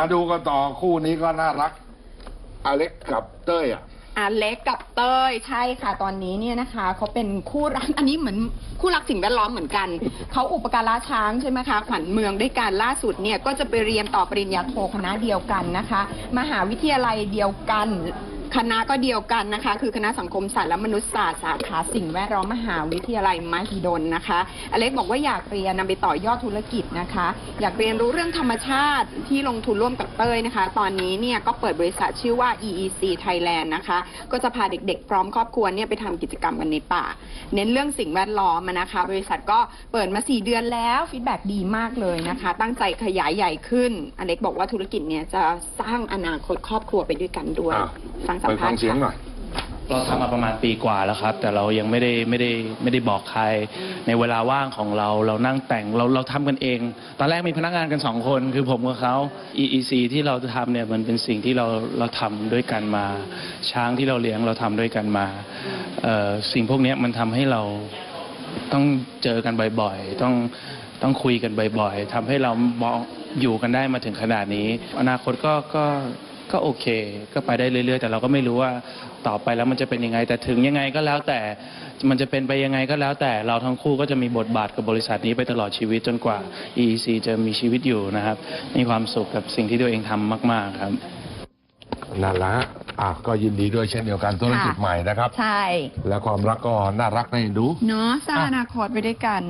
มาดูกันต่อคู่นี้ก็น่ารัก อเล็กกับเต้ยอะ อาเล็กกับเต้ยใช่ค่ะตอนนี้เนี่ยนะคะเขาเป็นคู่รักอันนี้เหมือนคู่รักสิ่งแวดล้อมเหมือนกัน เขาอุปการะช้างใช่ไหมคะขวัญเมืองด้วยกันล่าสุดเนี่ยก็จะไปเรียนต่อปริญญาโทคณะเดียวกันนะคะ มหาวิทยาลัยเดียวกัน คณะก็เดียวกันนะคะ คือคณะสังคมศาสตร์และมนุษยศาสตร์สาขาสิ่งแวดล้อมมหาวิทยาลัยมหิดลนะคะ อเล็กบอกว่าอยากเรียนนำไปต่อยอดธุรกิจนะคะ อยากเรียนรู้เรื่องธรรมชาติที่ลงทุนร่วมกับเต้ยนะคะ ตอนนี้เนี่ยก็เปิดบริษัทชื่อว่า EEC Thailand นะคะ ก็จะพาเด็กๆ พร้อมครอบครัวเนี่ยไปทำกิจกรรมกันในป่า เน้นเรื่องสิ่งแวดล้อมนะคะ บริษัทก็เปิดมา 4 เดือนแล้วฟีดแบ็ดีมากเลยนะคะ ตั้งใจขยายใหญ่ขึ้น อเล็กบอกว่าธุรกิจเนี่ยจะสร้างอนาคตครอบครัวไปด้วยกันด้วย ฟังสัไปมภาฟัษงณ์เสียงหน่ค่ะอย เราทำมาประมาณปีกว่าแล้วครับ แต่เรายังไม่ได้ไม่ได้ไม่ได้บอกใคร ในเวลาว่างของเราเรานั่งแต่งเราเราทำกันเอง ตอนแรกมีพนักงานกันสองคน คือผมกับเขา EEC ที่เราจะทำเนี่ยมันเป็นสิ่งที่เราเราทำด้วยกันมา ช้างที่เราเลี้ยงเราทำด้วยกันมาเอ่อสิ่งพวกเนี้ยมันทำให้เรา ต้องเจอกันบ่อยๆ ต้องต้องคุยกันบ่อยๆ ทำให้เรามองอยู่กันได้มาถึงขนาดนี้ อนาคตก็ก็ ก็โอเค ก็ไปได้เรื่อยๆ แต่เราก็ไม่รู้ว่าต่อไปแล้วมันจะเป็นยังไง แต่ถึงยังไงก็แล้วแต่มันจะเป็นไปยังไงก็แล้วแต่เราทั้งคู่ก็จะมีบทบาทกับบริษัทนี้ไปตลอดชีวิตจนกว่า EEC จะมีชีวิตอยู่นะครับ มีความสุขกับสิ่งที่ตัวเองทำมาก ๆ ครับ นั่นแหละฮะอะก็ยินดีด้วยเช่นเดียวกันธุรกิจใหม่นะครับ ใช่ และความรักก็น่ารักน่าเอ็นดู เนาะสร้างอนาคตไปด้วยกัน